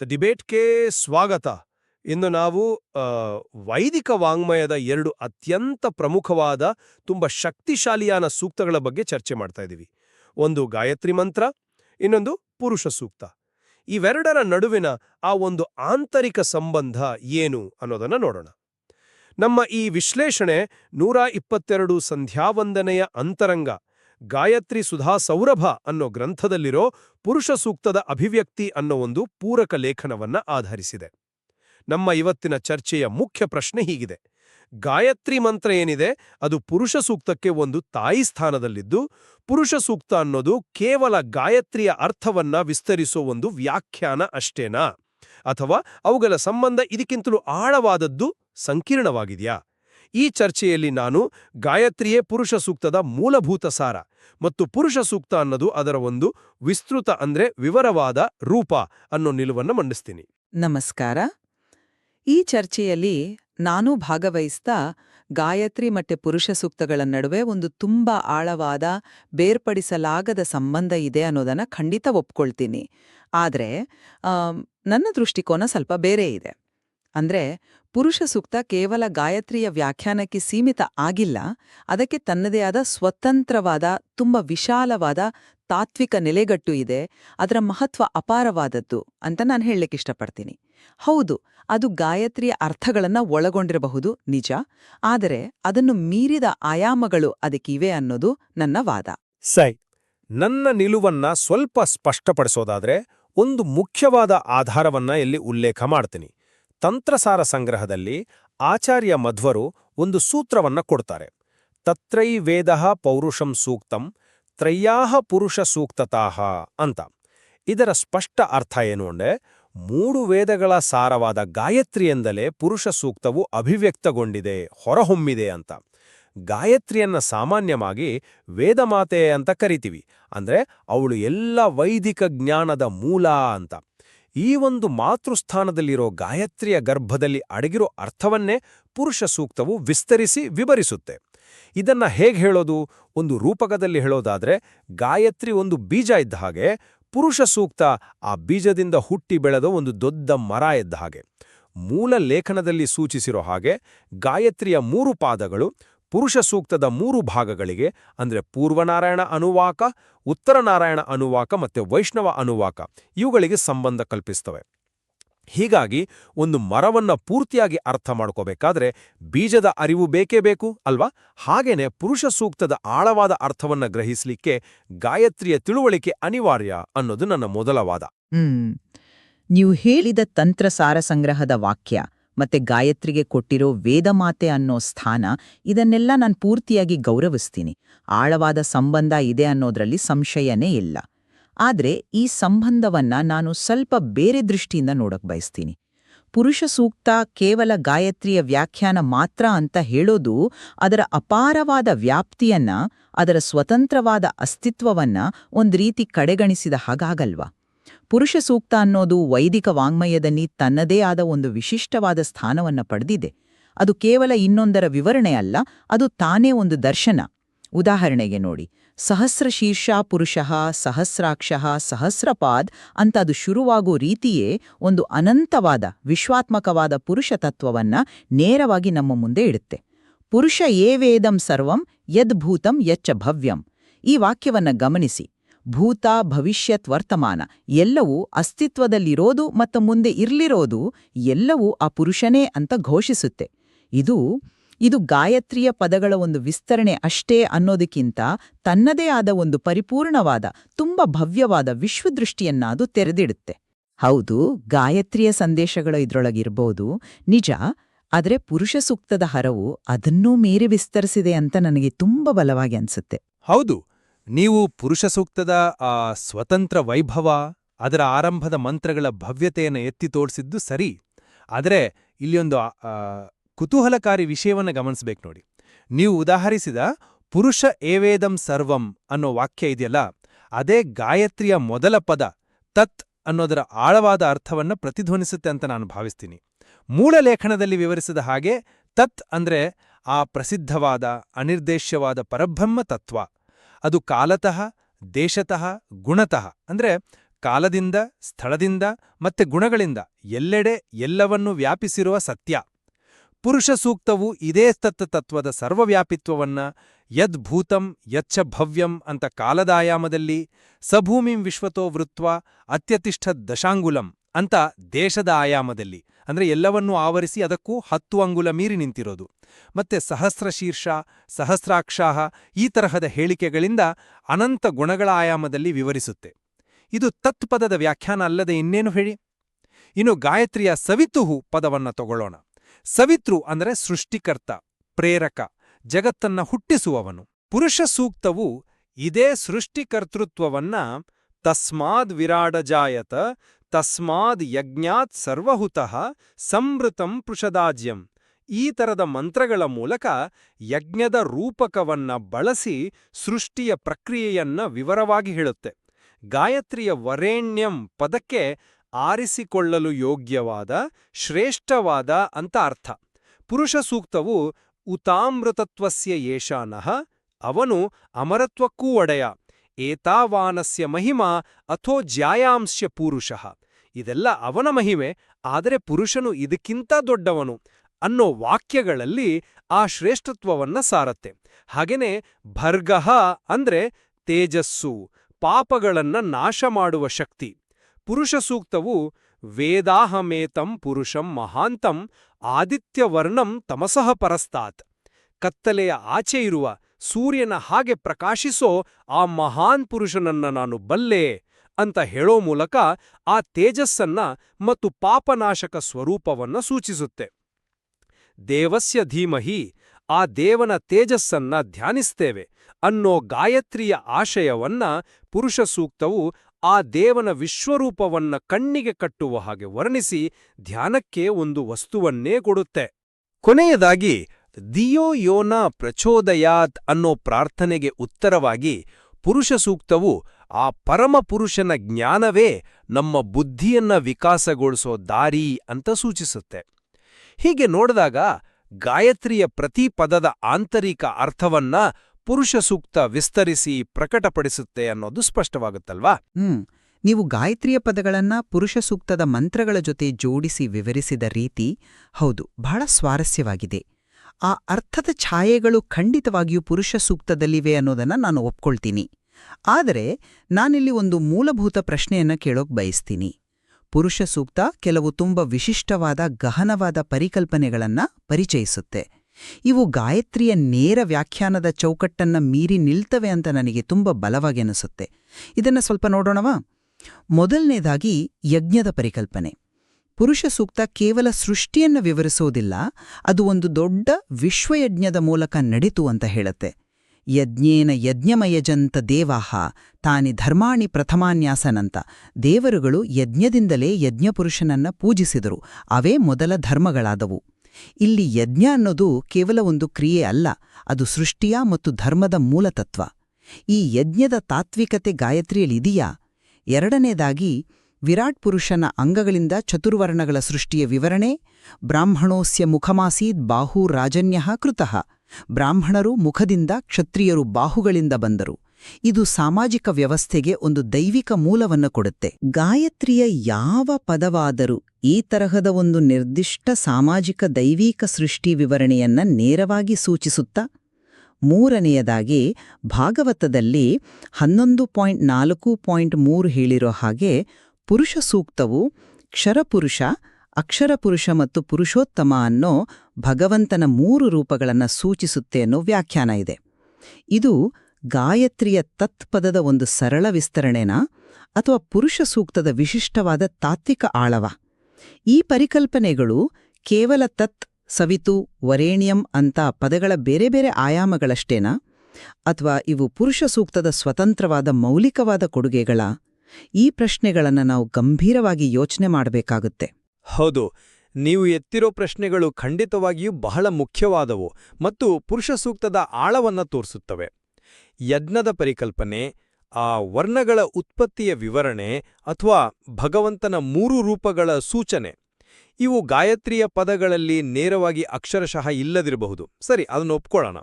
The ಡಿಬೇಟ್ಗೆ ಸ್ವಾಗತ. ಇಂದು ನಾವು ವೈದಿಕ ವಾಂಗ್ಮಯದ ಎರಡು ಅತ್ಯಂತ ಪ್ರಮುಖವಾದ, ತುಂಬ ಶಕ್ತಿಶಾಲಿಯಾನ ಸೂಕ್ತಗಳ ಬಗ್ಗೆ ಚರ್ಚೆ ಮಾಡ್ತಾ ಇದ್ದೀವಿ ಒಂದು ಗಾಯತ್ರಿ ಮಂತ್ರ, ಇನ್ನೊಂದು ಪುರುಷ ಸೂಕ್ತ. ಇವೆರಡರ ನಡುವಿನ ಆ ಒಂದು ಆಂತರಿಕ ಸಂಬಂಧ ಏನು ಅನ್ನೋದನ್ನ ನೋಡೋಣ. ನಮ್ಮ ಈ ವಿಶ್ಲೇಷಣೆ ನೂರ ಇಪ್ಪತ್ತೆರಡು ಸಂಧ್ಯಾವಂದನೆಯ ಅಂತರಂಗ ಗಾಯತ್ರಿ ಸುಧಾ ಸೌರಭ ಅನ್ನೋ ಗ್ರಂಥದಲ್ಲಿರೋ ಪುರುಷ ಸೂಕ್ತದ ಅಭಿವ್ಯಕ್ತಿ ಅನ್ನೋ ಒಂದು ಪೂರಕ ಲೇಖನವನ್ನ ಆಧರಿಸಿದೆ. ನಮ್ಮ ಇವತ್ತಿನ ಚರ್ಚೆಯ ಮುಖ್ಯ ಪ್ರಶ್ನೆ ಹೀಗಿದೆ. ಗಾಯತ್ರಿ ಮಂತ್ರ ಏನಿದೆ? ಅದು ಪುರುಷ ಸೂಕ್ತಕ್ಕೆ ಒಂದು ತಾಯಿ ಸ್ಥಾನದಲ್ಲಿದ್ದು, ಪುರುಷ ಸೂಕ್ತ ಅನ್ನೋದು ಕೇವಲ ಗಾಯತ್ರಿಯ ಅರ್ಥವನ್ನ ವಿಸ್ತರಿಸೋ ಒಂದು ವ್ಯಾಖ್ಯಾನ ಅಷ್ಟೇನಾ? ಅಥವಾ ಅವುಗಳ ಸಂಬಂಧ ಇದಕ್ಕಿಂತಲೂ ಆಳವಾದದ್ದು ಸಂಕೀರ್ಣವಾಗಿದೆಯಾ? ಈ ಚರ್ಚೆಯಲ್ಲಿ ನಾನು ಗಾಯತ್ರಿಯೇ ಪುರುಷ ಸೂಕ್ತದ ಮೂಲಭೂತ ಸಾರ ಮತ್ತು ಪುರುಷ ಸೂಕ್ತ ಅನ್ನೋದು ಅದರ ಒಂದು ವಿಸ್ತೃತ ಅಂದ್ರೆ ವಿವರವಾದ ರೂಪ ಅನ್ನೋ ನಿಲುವನ್ನು ಮಂಡಿಸ್ತೀನಿ. ನಮಸ್ಕಾರ. ಈ ಚರ್ಚೆಯಲ್ಲಿ ನಾನು ಭಾಗವಹಿಸ್ತಾ ಗಾಯತ್ರಿ ಮತ್ತೆ ಪುರುಷ ಸೂಕ್ತಗಳ ನಡುವೆ ಒಂದು ತುಂಬಾ ಆಳವಾದ ಬೇರ್ಪಡಿಸಲಾಗದ ಸಂಬಂಧ ಇದೆ ಅನ್ನೋದನ್ನ ಖಂಡಿತ ಒಪ್ಕೊಳ್ತೀನಿ. ಆದರೆ ನನ್ನ ದೃಷ್ಟಿಕೋನ ಸ್ವಲ್ಪ ಬೇರೆ ಇದೆ. ಅಂದ್ರೆ ಪುರುಷ ಸೂಕ್ತ ಕೇವಲ ಗಾಯತ್ರಿಯ ವ್ಯಾಖ್ಯಾನಕ್ಕೆ ಸೀಮಿತ ಆಗಿಲ್ಲ, ಅದಕ್ಕೆ ತನ್ನದೇ ಆದ ಸ್ವತಂತ್ರವಾದ, ತುಂಬ ವಿಶಾಲವಾದ ತಾತ್ವಿಕ ನೆಲೆಗಟ್ಟು ಇದೆ, ಅದರ ಮಹತ್ವ ಅಪಾರವಾದದ್ದು ಅಂತ ನಾನು ಹೇಳಲಿಕ್ಕೆ ಇಷ್ಟಪಡ್ತೀನಿ. ಹೌದು, ಅದು ಗಾಯತ್ರಿಯ ಅರ್ಥಗಳನ್ನ ಒಳಗೊಂಡಿರಬಹುದು, ನಿಜ, ಆದರೆ ಅದನ್ನು ಮೀರಿದ ಆಯಾಮಗಳು ಅದಕ್ಕಿವೆ ಅನ್ನೋದು ನನ್ನ ವಾದ. ಸೈ, ನನ್ನ ನಿಲುವನ್ನ ಸ್ವಲ್ಪ ಸ್ಪಷ್ಟಪಡಿಸೋದಾದ್ರೆ, ಒಂದು ಮುಖ್ಯವಾದ ಆಧಾರವನ್ನ ಇಲ್ಲಿ ಉಲ್ಲೇಖ ಮಾಡ್ತೀನಿ. ತಂತ್ರಸಾರ ಸಂಗ್ರಹದಲ್ಲಿ ಆಚಾರ್ಯ ಮಧ್ವರು ಒಂದು ಸೂತ್ರವನ್ನ ಕೊಡ್ತಾರೆ. ತತ್ರೈ ವೇದ ಪೌರುಷಂ ಸೂಕ್ತಂ ತ್ರಯ್ಯಾಹ ಪುರುಷ ಸೂಕ್ತತಾಹ ಅಂತ. ಇದರ ಸ್ಪಷ್ಟ ಅರ್ಥ ಏನು ಅಂದರೆ ಮೂರು ವೇದಗಳ ಸಾರವಾದ ಗಾಯತ್ರಿಯಿಂದಲೇ ಪುರುಷ ಸೂಕ್ತವು ಅಭಿವ್ಯಕ್ತಗೊಂಡಿದೆ, ಹೊರಹೊಮ್ಮಿದೆ ಅಂತ. ಗಾಯತ್ರಿಯನ್ನ ಸಾಮಾನ್ಯವಾಗಿ ವೇದಮಾತೆ ಅಂತ ಕರಿತೀವಿ. ಅಂದ್ರೆ ಅವಳು ಎಲ್ಲ ವೈದಿಕ ಜ್ಞಾನದ ಮೂಲ ಅಂತ. ಈ ಒಂದು ಮಾತೃಸ್ಥಾನದಲ್ಲಿರೋ ಗಾಯತ್ರಿಯ ಗರ್ಭದಲ್ಲಿ ಅಡಗಿರೋ ಅರ್ಥವನ್ನೇ ಪುರುಷ ಸೂಕ್ತವು ವಿಸ್ತರಿಸಿ ವಿವರಿಸುತ್ತೆ. ಇದನ್ನ ಹೇಗೆ ಹೇಳೋದು? ಒಂದು ರೂಪಕದಲ್ಲಿ ಹೇಳೋದಾದ್ರೆ, ಗಾಯತ್ರಿ ಒಂದು ಬೀಜ ಇದ್ದ ಹಾಗೆ, ಪುರುಷ ಸೂಕ್ತ ಆ ಬೀಜದಿಂದ ಹುಟ್ಟಿ ಬೆಳೆದ ಒಂದು ದೊಡ್ಡ ಮರ ಇದ್ದ ಹಾಗೆ. ಮೂಲ ಲೇಖನದಲ್ಲಿ ಸೂಚಿಸಿರೋ ಹಾಗೆ, ಗಾಯತ್ರಿಯ ಮೂರು ಪಾದಗಳು ಪುರುಷ ಸೂಕ್ತದ ಮೂರು ಭಾಗಗಳಿಗೆ, ಅಂದ್ರೆ ಪೂರ್ವನಾರಾಯಣ ಅನುವಾಕ, ಉತ್ತರನಾರಾಯಣ ಅನುವಾಕ ಮತ್ತೆ ವೈಷ್ಣವ ಅನುವಾಕ, ಇವುಗಳಿಗೆ ಸಂಬಂಧ ಕಲ್ಪಿಸ್ತವೆ. ಹೀಗಾಗಿ ಒಂದು ಮರವನ್ನು ಪೂರ್ತಿಯಾಗಿ ಅರ್ಥ ಮಾಡ್ಕೋಬೇಕಾದ್ರೆ ಬೀಜದ ಅರಿವು ಬೇಕೇ ಬೇಕು, ಅಲ್ವಾ? ಹಾಗೇನೆ ಪುರುಷ ಸೂಕ್ತದ ಆಳವಾದ ಅರ್ಥವನ್ನ ಗ್ರಹಿಸಲಿಕ್ಕೆ ಗಾಯತ್ರಿಯ ತಿಳುವಳಿಕೆ ಅನಿವಾರ್ಯ ಅನ್ನೋದು ನನ್ನ ಮೊದಲ ವಾದ. ನೀವು ಹೇಳಿದ ತಂತ್ರ ಸಾರ ಸಂಗ್ರಹದ ವಾಕ್ಯ ಮತ್ತೆ ಗಾಯತ್ರಿಗೆ ಕೊಟ್ಟಿರೋ ವೇದಮಾತೆ ಅನ್ನೋ ಸ್ಥಾನ, ಇದನ್ನೆಲ್ಲ ನಾನು ಪೂರ್ತಿಯಾಗಿ ಗೌರವಿಸ್ತೀನಿ. ಆಳವಾದ ಸಂಬಂಧ ಇದೆ ಅನ್ನೋದ್ರಲ್ಲಿ ಸಂಶಯನೇ ಇಲ್ಲ. ಆದ್ರೆ ಈ ಸಂಬಂಧವನ್ನ ನಾನು ಸ್ವಲ್ಪ ಬೇರೆ ದೃಷ್ಟಿಯಿಂದ ನೋಡಕ್ ಬಯಸ್ತೀನಿ. ಪುರುಷ ಸೂಕ್ತ ಕೇವಲ ಗಾಯತ್ರಿಯ ವ್ಯಾಖ್ಯಾನ ಮಾತ್ರ ಅಂತ ಹೇಳೋದು ಅದರ ಅಪಾರವಾದ ವ್ಯಾಪ್ತಿಯನ್ನ, ಅದರ ಸ್ವತಂತ್ರವಾದ ಅಸ್ತಿತ್ವವನ್ನ ಒಂದು ರೀತಿ ಕಡೆಗಣಿಸಿದ ಹಾಗಾಗಲ್ವಾ? ಪುರುಷ ಸೂಕ್ತ ಅನ್ನೋದು ವೈದಿಕ ವಾಂಗ್ಮಯದಲ್ಲಿ ತನ್ನದೇ ಆದ ಒಂದು ವಿಶಿಷ್ಟವಾದ ಸ್ಥಾನವನ್ನು ಪಡೆದಿದೆ. ಅದು ಕೇವಲ ಇನ್ನೊಂದರ ವಿವರಣೆ ಅಲ್ಲ, ಅದು ತಾನೇ ಒಂದು ದರ್ಶನ. ಉದಾಹರಣೆಗೆ ನೋಡಿ, ಸಹಸ್ರ ಶೀರ್ಷ ಪುರುಷಃ, ಸಹಸ್ರಾಕ್ಷಃ, ಸಹಸ್ರಪಾದ್ ಅಂತ ಅದು ಶುರುವಾಗೋ ರೀತಿಯೇ ಒಂದು ಅನಂತವಾದ, ವಿಶ್ವಾತ್ಮಕವಾದ ಪುರುಷ ತತ್ವವನ್ನ ನೇರವಾಗಿ ನಮ್ಮ ಮುಂದೆ ಇಡುತ್ತೆ. ಪುರುಷ ಏ ವೇದಂ ಸರ್ವಂ, ಯದ್ಭೂತಂ ಯಚ್ಚ ಭವ್ಯಂ. ಈ ವಾಕ್ಯವನ್ನ ಗಮನಿಸಿ. ಭೂತ ಭವಿಷ್ಯತ್ ವರ್ತಮಾನ ಎಲ್ಲವೂ ಅಸ್ತಿತ್ವದಲ್ಲಿರೋದು ಮತ್ತು ಮುಂದೆ ಇರ್ಲಿರೋದು ಎಲ್ಲವೂ ಆ ಪುರುಷನೇ ಅಂತ ಘೋಷಿಸುತ್ತೆ. ಇದು ಇದು ಗಾಯತ್ರಿಯ ಪದಗಳ ಒಂದು ವಿಸ್ತರಣೆ ಅಷ್ಟೇ ಅನ್ನೋದಕ್ಕಿಂತ ತನ್ನದೇ ಆದ ಒಂದು ಪರಿಪೂರ್ಣವಾದ, ತುಂಬ ಭವ್ಯವಾದ ವಿಶ್ವದೃಷ್ಟಿಯನ್ನ ಅದು ತೆರೆದಿಡುತ್ತೆ. ಹೌದು, ಗಾಯತ್ರಿಯ ಸಂದೇಶಗಳು ಇದ್ರೊಳಗಿರ್ಬೋದು. ನಿಜ, ಆದರೆ ಪುರುಷ ಸೂಕ್ತದ ಹರವು ಅದನ್ನೂ ಮೀರಿ ವಿಸ್ತರಿಸಿದೆ ಅಂತ ನನಗೆ ತುಂಬ ಬಲವಾಗಿ ಅನ್ಸುತ್ತೆ. ಹೌದು. ನೀವು ಪುರುಷ ಸೂಕ್ತದ, ಆ, ಸ್ವತಂತ್ರ ವೈಭವ, ಅದರ ಆರಂಭದ ಮಂತ್ರಗಳ ಭವ್ಯತೆಯನ್ನು ಎತ್ತಿ ತೋರಿಸಿದ್ದು ಸರಿ. ಆದರೆ, ಇಲ್ಲಿಯೊಂದು ಕುತೂಹಲಕಾರಿ ವಿಷಯವನ್ನು ಗಮನಿಸಬೇಕು ನೋಡಿ. ನೀವು ಉದಾಹರಿಸಿದ, ಪುರುಷ ಏವೇದಂ ಸರ್ವಂ ಅನ್ನೋ ವಾಕ್ಯ ಇದೆಯಲ್ಲ, ಅದೇ ಗಾಯತ್ರಿಯ ಮೊದಲ ಪದ, ತತ್ ಅನ್ನೋದರ ಆಳವಾದ ಅರ್ಥವನ್ನು ಪ್ರತಿಧ್ವನಿಸುತ್ತೆ ಅಂತ ನಾನು ಭಾವಿಸ್ತೀನಿ. ಮೂಲ ಲೇಖನದಲ್ಲಿ ವಿವರಿಸಿದ ಹಾಗೆ, ತತ್ ಅಂದ್ರೆ, ಆ ಪ್ರಸಿದ್ಧವಾದ, ಅನಿರ್ದೇಶ್ಯವಾದ ಪರಬ್ರಹ್ಮ ತತ್ವ. ಅದು ಕಾಲತಃ, ದೇಶತಃ, ಗುಣತಃ. ಅಂದ್ರೆ ಕಾಲದಿಂದ, ಸ್ಥಳದಿಂದ ಮತ್ತೆ ಗುಣಗಳಿಂದ ಎಲ್ಲೆಡೆ ಎಲ್ಲವನ್ನೂ ವ್ಯಾಪಿಸಿರುವ ಸತ್ಯ. ಪುರುಷ ಸೂಕ್ತವು ಇದೇ ತತ್ತ ತತ್ವದ ಸರ್ವವ್ಯಾಪಿತ್ವವನ್ನ ಯದ್ಭೂತಂ ಯಚ್ಚ ಭವ್ಯಂ ಅಂತ ಕಾಲದ ಆಯಾಮದಲ್ಲಿ ಸಭೂಮಿಂ ವಿಶ್ವತೋ ವೃತ್ವ ಅತ್ಯತಿಷ್ಠ ದಶಾಂಗುಲಂ ಅಂತ ದೇಶದ ಆಯಾಮದಲ್ಲಿ. ಅಂದ್ರೆ ಎಲ್ಲವನ್ನೂ ಆವರಿಸಿ ಅದಕ್ಕೂ ಹತ್ತು ಅಂಗುಲ ಮೀರಿ ನಿಂತಿರೋದು. ಮತ್ತೆ ಸಹಸ್ರಶೀರ್ಷ, ಸಹಸ್ರಾಕ್ಷಾಹ ಈ ತರಹದ ಹೇಳಿಕೆಗಳಿಂದ ಅನಂತ ಗುಣಗಳ ಆಯಾಮದಲ್ಲಿ ವಿವರಿಸುತ್ತೆ. ಇದು ತತ್ಪದದ ವ್ಯಾಖ್ಯಾನ ಅಲ್ಲದೆ ಇನ್ನೇನು ಹೇಳಿ? ಇನ್ನು ಗಾಯತ್ರಿಯ ಸವಿತುಹು ಪದವನ್ನ ತಗೊಳ್ಳೋಣ. ಸವಿತೃ ಅಂದರೆ ಸೃಷ್ಟಿಕರ್ತ, ಪ್ರೇರಕ, ಜಗತ್ತನ್ನ ಹುಟ್ಟಿಸುವವನು. ಪುರುಷ ಸೂಕ್ತವು ಇದೇ ಸೃಷ್ಟಿಕರ್ತೃತ್ವವನ್ನ ತಸ್ಮಾದ್ ವಿರಾಡಜಾಯತ ತಸ್ಮಾದ್ ಯಜ್ಞಾತ್ ಸರ್ವಹುತಃ ಸಂಮೃತಂ ಪೃಷದಾಜ್ಯಂ. ಈ ತರದ ಮಂತ್ರಗಳ ಮೂಲಕ ಯಜ್ಞದ ರೂಪಕವನ್ನ ಬಳಸಿ ಸೃಷ್ಟಿಯ ಪ್ರಕ್ರಿಯೆಯನ್ನ ವಿವರವಾಗಿ ಹೇಳುತ್ತೆ. ಗಾಯತ್ರಿಯ ವರೇಣ್ಯಂ ಪದಕ್ಕೆ ಆರಿಸಿಕೊಳ್ಳಲು ಯೋಗ್ಯವಾದ, ಶ್ರೇಷ್ಠವಾದ ಅಂತ ಅರ್ಥ. ಪುರುಷ ಸೂಕ್ತವು ಉತಾಮೃತತ್ವಸ್ಯ ಯೇಷಾನಃ, ಅವನು ಅಮರತ್ವಕ್ಕೂ ಒಡೆಯ. ಏತಾವಾನಸ್ಯ ಮಹಿಮಾ ಅಥೋ ಜ್ಯಾಯಾಂಶ್ಯ ಪೂರುಷಃ. ಇದೆಲ್ಲ ಅವನ ಮಹಿಮೆ, ಆದರೆ ಪುರುಷನು ಇದಕ್ಕಿಂತ ದೊಡ್ಡವನು ಅನ್ನೋ ವಾಕ್ಯಗಳಲ್ಲಿ ಆ ಶ್ರೇಷ್ಠತ್ವವನ್ನ ಸಾರತ್ತೆ. ಹಾಗೇನೆ ಭರ್ಗಹ ಅಂದ್ರೆ ತೇಜಸ್ಸು, ಪಾಪಗಳನ್ನ ನಾಶ ಮಾಡುವ ಶಕ್ತಿ. ಪುರುಷ ಸೂಕ್ತವು ವೇದಾಹಮೇತಂ ಪುರುಷಂ ಮಹಾಂತಂ ಆದಿತ್ಯವರ್ಣಂ ತಮಸಃ ಪರಸ್ತಾತ್. ಕತ್ತಲೆಯ ಆಚೆ ಇರುವ ಸೂರ್ಯನ ಹಾಗೆ ಪ್ರಕಾಶಿಸೋ ಆ ಮಹಾನ್ ಪುರುಷನನ್ನ ನಾನು ಬಲ್ಲೆ ಅಂತ ಹೇಳೋ ಮೂಲಕ ಆ ತೇಜಸ್ಸನ್ನ ಮತ್ತು ಪಾಪನಾಶಕ ಸ್ವರೂಪವನ್ನ ಸೂಚಿಸುತ್ತೆ. ದೇವಸ್ಯ ಧೀಮಹಿ, ಆ ದೇವನ ತೇಜಸ್ಸನ್ನ ಧ್ಯಾನಿಸ್ತೇವೆ ಅನ್ನೋ ಗಾಯತ್ರಿಯ ಆಶಯವನ್ನ ಪುರುಷ ಸೂಕ್ತವು ಆ ದೇವನ ವಿಶ್ವರೂಪವನ್ನ ಕಣ್ಣಿಗೆ ಕಟ್ಟುವ ಹಾಗೆ ವರ್ಣಿಸಿ ಧ್ಯಾನಕ್ಕೆ ಒಂದು ವಸ್ತುವನ್ನೇ ಕೊಡುತ್ತೆ. ಕೊನೆಯದಾಗಿ ದಿಯೋ ಯೋನ ಪ್ರಚೋದಯಾತ್ ಅನ್ನೋ ಪ್ರಾರ್ಥನೆಗೆ ಉತ್ತರವಾಗಿ ಪುರುಷ ಸೂಕ್ತವು ಆ ಪರಮಪುರುಷನ ಜ್ಞಾನವೇ ನಮ್ಮ ಬುದ್ಧಿಯನ್ನ ವಿಕಾಸಗೊಳಿಸೋ ದಾರಿ ಅಂತ ಸೂಚಿಸುತ್ತೆ. ಹೀಗೆ ನೋಡಿದಾಗ ಗಾಯತ್ರಿಯ ಪ್ರತಿ ಪದದ ಆಂತರಿಕ ಅರ್ಥವನ್ನ ಪುರುಷ ಸೂಕ್ತ ವಿಸ್ತರಿಸಿ ಪ್ರಕಟಪಡಿಸುತ್ತೆ ಅನ್ನೋದು ಸ್ಪಷ್ಟವಾಗುತ್ತಲ್ವಾ? ಹ್ಮ್, ನೀವು ಗಾಯತ್ರಿಯ ಪದಗಳನ್ನ ಪುರುಷ ಸೂಕ್ತದ ಮಂತ್ರಗಳ ಜೊತೆ ಜೋಡಿಸಿ ವಿವರಿಸಿದ ರೀತಿ ಹೌದು, ಬಹಳ ಸ್ವಾರಸ್ಯವಾಗಿದೆ. ಆ ಅರ್ಥದ ಛಾಯೆಗಳು ಖಂಡಿತವಾಗಿಯೂ ಪುರುಷ ಸೂಕ್ತದಲ್ಲಿವೆ ಅನ್ನೋದನ್ನ ನಾನು ಒಪ್ಕೊಳ್ತೀನಿ. ಆದರೆ ನಾನಿಲ್ಲಿ ಒಂದು ಮೂಲಭೂತ ಪ್ರಶ್ನೆಯನ್ನ ಕೇಳೋಕ್ ಬಯಸ್ತೀನಿ. ಪುರುಷ ಸೂಕ್ತ ಕೆಲವು ತುಂಬ ವಿಶಿಷ್ಟವಾದ ಗಹನವಾದ ಪರಿಕಲ್ಪನೆಗಳನ್ನು ಪರಿಚಯಿಸುತ್ತೆ. ಇವು ಗಾಯತ್ರಿಯ ನೇರ ವ್ಯಾಖ್ಯಾನದ ಚೌಕಟ್ಟನ್ನ ಮೀರಿ ನಿಲ್ತವೆ ಅಂತ ನನಗೆ ತುಂಬ ಬಲವಾಗಿ ಅನಿಸುತ್ತೆ. ಇದನ್ನ ಸ್ವಲ್ಪ ನೋಡೋಣವಾ? ಮೊದಲನೇದಾಗಿ ಯಜ್ಞದ ಪರಿಕಲ್ಪನೆ. ಪುರುಷ ಸೂಕ್ತ ಕೇವಲ ಸೃಷ್ಟಿಯನ್ನು ವಿವರಿಸೋದಿಲ್ಲ, ಅದು ಒಂದು ದೊಡ್ಡ ವಿಶ್ವಯಜ್ಞದ ಮೂಲಕ ನಡೀತು ಅಂತ ಹೇಳುತ್ತೆ. ಯಜ್ಞೇನ ಯಜ್ಞಮಯಜಂತ ದೇವಾಹ, ತಾನಿ ಧರ್ಮಾಣಿ ಪ್ರಥಮಾನ್ಯಾಸನಂತ. ದೇವರುಗಳು ಯಜ್ಞದಿಂದಲೇ ಯಜ್ಞಪುರುಷನನ್ನ ಪೂಜಿಸಿದರು, ಅವೇ ಮೊದಲ ಧರ್ಮಗಳಾದವು. ಇಲ್ಲಿ ಯಜ್ಞ ಅನ್ನೋದು ಕೇವಲ ಒಂದು ಕ್ರಿಯೆ ಅಲ್ಲ, ಅದು ಸೃಷ್ಟಿಯ ಮತ್ತು ಧರ್ಮದ ಮೂಲತತ್ವ. ಈ ಯಜ್ಞದ ತಾತ್ವಿಕತೆ ಗಾಯತ್ರಿಯಲ್ಲಿದೆಯಾ ಎರಡನೇದಾಗಿ ವಿರಾಟ್ ಪುರುಷನ ಅಂಗಗಳಿಂದ ಚತುರ್ವರ್ಣಗಳ ಸೃಷ್ಟಿಯ ವಿವರಣೆ, ಬ್ರಾಹ್ಮಣೋಸ್ಯ ಮುಖಮಾಸೀದ್ ಬಾಹು ರಾಜನ್ಯ ಕೃತಃ. ಬ್ರಾಹ್ಮಣರು ಮುಖದಿಂದ ಕ್ಷತ್ರಿಯರು ಬಾಹುಗಳಿಂದ ಬಂದರು. ಇದು ಸಾಮಾಜಿಕ ವ್ಯವಸ್ಥೆಗೆ ಒಂದು ದೈವಿಕ ಮೂಲವನ್ನು ಕೊಡುತ್ತೆ. ಗಾಯತ್ರಿಯ ಯಾವ ಪದವಾದರೂ ಈ ತರಹದ ಒಂದು ನಿರ್ದಿಷ್ಟ ಸಾಮಾಜಿಕ ದೈವಿಕ ಸೃಷ್ಟಿ ವಿವರಣೆಯನ್ನ ನೇರವಾಗಿ ಸೂಚಿಸುತ್ತಾ, ಮೂರನೆಯದಾಗಿ ಭಾಗವತದಲ್ಲಿ ಹನ್ನೊಂದು ಪಾಯಿಂಟ್ ನಾಲ್ಕು ಪಾಯಿಂಟ್ ಮೂರು ಹೇಳಿರೋ ಹಾಗೆ ಪುರುಷ ಸೂಕ್ತವು ಕ್ಷರಪುರುಷ, ಅಕ್ಷರಪುರುಷ ಮತ್ತು ಪುರುಷೋತ್ತಮ ಅನ್ನೋ ಭಗವಂತನ ಮೂರು ರೂಪಗಳನ್ನು ಸೂಚಿಸುತ್ತೆ ಅನ್ನೋ ವ್ಯಾಖ್ಯಾನ ಇದೆ. ಇದು ಗಾಯತ್ರಿಯ ತತ್ಪದದ ಒಂದು ಸರಳ ವಿಸ್ತರಣೆನಾ ಅಥವಾ ಪುರುಷ ಸೂಕ್ತದ ವಿಶಿಷ್ಟವಾದ ತಾತ್ವಿಕ ಆಳವ? ಈ ಪರಿಕಲ್ಪನೆಗಳು ಕೇವಲ ತತ್, ಸವಿತು, ವರೇಣ್ಯಂ ಅಂತ ಪದಗಳ ಬೇರೆ ಬೇರೆ ಆಯಾಮಗಳಷ್ಟೇನಾ ಅಥವಾ ಇವು ಪುರುಷ ಸೂಕ್ತದ ಸ್ವತಂತ್ರವಾದ ಮೌಲಿಕವಾದ ಕೊಡುಗೆಗಳ? ಈ ಪ್ರಶ್ನೆಗಳನ್ನು ನಾವು ಗಂಭೀರವಾಗಿ ಯೋಚನೆ ಮಾಡಬೇಕಾಗುತ್ತೆ. ಹೌದು, ನೀವು ಎತ್ತಿರೋ ಪ್ರಶ್ನೆಗಳು ಖಂಡಿತವಾಗಿಯೂ ಬಹಳ ಮುಖ್ಯವಾದವು ಮತ್ತು ಪುರುಷ ಸೂಕ್ತದ ಆಳವನ್ನ ತೋರಿಸುತ್ತವೆ. ಯಜ್ಞದ ಪರಿಕಲ್ಪನೆ, ಆ ವರ್ಣಗಳ ಉತ್ಪತ್ತಿಯ ವಿವರಣೆ ಅಥವಾ ಭಗವಂತನ ಮೂರು ರೂಪಗಳ ಸೂಚನೆ. ಇವು ಗಾಯತ್ರಿಯ ಪದಗಳಲ್ಲಿ ನೇರವಾಗಿ ಅಕ್ಷರಶಃ ಇಲ್ಲದಿರಬಹುದು. ಸರಿ, ಅದನ್ನು ಒಪ್ಕೊಳ್ಳೋಣ.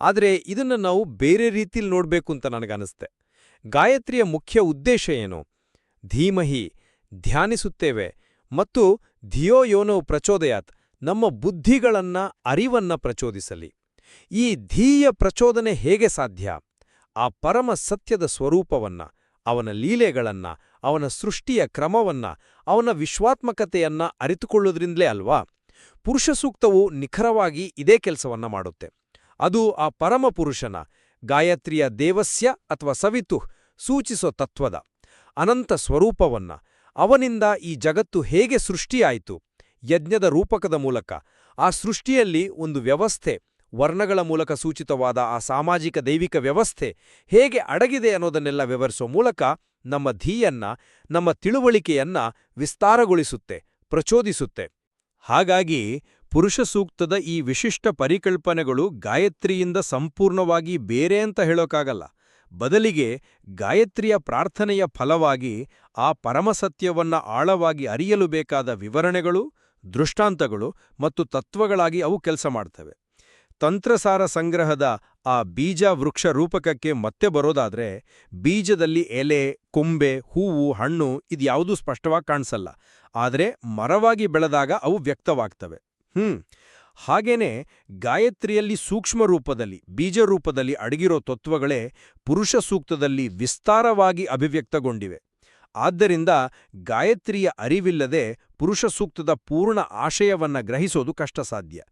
ಆದರೆ ಇದನ್ನು ನಾವು ಬೇರೆ ರೀತಿಯಲ್ಲಿ ನೋಡಬೇಕು ಅಂತ ನನಗನ್ನಿಸ್ತೆ. ಗಾಯತ್ರಿಯ ಮುಖ್ಯ ಉದ್ದೇಶ ಏನು? ಧೀಮಹಿ, ಧ್ಯಾನಿಸುತ್ತೇವೆ ಮತ್ತು ಧಿಯೋ ಯೋನೋ ಪ್ರಚೋದಯಾತ್, ನಮ್ಮ ಬುದ್ಧಿಗಳನ್ನ, ಅರಿವನ್ನ ಪ್ರಚೋದಿಸಲಿ. ಈ ಧೀಯ ಪ್ರಚೋದನೆ ಹೇಗೆ ಸಾಧ್ಯ? ಆ ಪರಮ ಸತ್ಯದ ಸ್ವರೂಪವನ್ನ, ಅವನ ಲೀಲೆಗಳನ್ನ, ಅವನ ಸೃಷ್ಟಿಯ ಕ್ರಮವನ್ನ, ಅವನ ವಿಶ್ವಾತ್ಮಕತೆಯನ್ನ ಅರಿತುಕೊಳ್ಳೋದ್ರಿಂದಲೇ ಅಲ್ವಾ? ಪುರುಷ ಸೂಕ್ತವು ನಿಖರವಾಗಿ ಇದೇ ಕೆಲಸವನ್ನ ಮಾಡುತ್ತೆ. ಅದು ಆ ಪರಮ ಪುರುಷನ ಗಾಯತ್ರಿಯ ದೇವಸ್ಯ ಅಥವಾ ಸವಿತು ಸೂಚಿಸೋ ತತ್ವದ ಅನಂತ ಸ್ವರೂಪವನ್ನ ಅವನಿಂದ ಈ ಜಗತ್ತು ಹೇಗೆ ಸೃಷ್ಟಿಯಾಯಿತು ಯಜ್ಞದ ರೂಪಕದ ಮೂಲಕ ಆ ಸೃಷ್ಟಿಯಲ್ಲಿ ಒಂದು ವ್ಯವಸ್ಥೆ, ವರ್ಣಗಳ ಮೂಲಕ ಸೂಚಿತವಾದ ಆ ಸಾಮಾಜಿಕ ದೈವಿಕ ವ್ಯವಸ್ಥೆ ಹೇಗೆ ಅಡಗಿದೆ ಅನ್ನೋದನ್ನೆಲ್ಲ ವಿವರಿಸೋ ಮೂಲಕ ನಮ್ಮ ಧೀಯನ್ನ, ನಮ್ಮ ತಿಳುವಳಿಕೆಯನ್ನ ವಿಸ್ತಾರಗೊಳಿಸುತ್ತೆ, ಪ್ರಚೋದಿಸುತ್ತೆ. ಹಾಗಾಗಿ ಪುರುಷ ಸೂಕ್ತದ ಈ ವಿಶಿಷ್ಟ ಪರಿಕಲ್ಪನೆಗಳು ಗಾಯತ್ರಿಯಿಂದ ಸಂಪೂರ್ಣವಾಗಿ ಬೇರೆ ಅಂತ ಹೇಳೋಕ್ಕಾಗಲ್ಲ ಬದಲಿಗೆ ಗಾಯತ್ರಿಯ ಪ್ರಾರ್ಥನೆಯ ಫಲವಾಗಿ ಆ ಪರಮಸತ್ಯವನ್ನ ಆಳವಾಗಿ ಅರಿಯಲು ಬೇಕಾದ ವಿವರಣೆಗಳು, ದೃಷ್ಟಾಂತಗಳು ಮತ್ತು ತತ್ವಗಳಾಗಿ ಅವು ಕೆಲಸ ಮಾಡ್ತವೆ. ತಂತ್ರಸಾರ ಸಂಗ್ರಹದ ಆ ಬೀಜ ವೃಕ್ಷ ರೂಪಕಕ್ಕೆ ಮತ್ತೆ ಬರೋದಾದ್ರೆ ಬೀಜದಲ್ಲಿ ಎಲೆ, ಕೊಂಬೆ, ಹೂವು, ಹಣ್ಣು ಇದ್ಯಾವುದೂ ಸ್ಪಷ್ಟವಾಗಿ ಕಾಣಿಸಲ್ಲ. ಆದರೆ ಮರವಾಗಿ ಬೆಳೆದಾಗ ಅವು ವ್ಯಕ್ತವಾಗ್ತವೆ. ಹ್ಮ್. ಹಾಗೇನೇ ಗಾಯತ್ರಿಯಲ್ಲಿ ಸೂಕ್ಷ್ಮ ರೂಪದಲ್ಲಿ, ಬೀಜ ರೂಪದಲ್ಲಿ ಅಡಗಿರೋ ತತ್ವಗಳೇ ಪುರುಷ ಸೂಕ್ತದಲ್ಲಿ ವಿಸ್ತಾರವಾಗಿ ಅಭಿವ್ಯಕ್ತಗೊಂಡಿವೆ. ಆದ್ದರಿಂದ ಗಾಯತ್ರಿಯ ಅರಿವಿಲ್ಲದೆ ಪುರುಷ ಸೂಕ್ತದ ಪೂರ್ಣ ಆಶಯವನ್ನ ಗ್ರಹಿಸೋದು ಕಷ್ಟ ಸಾಧ್ಯ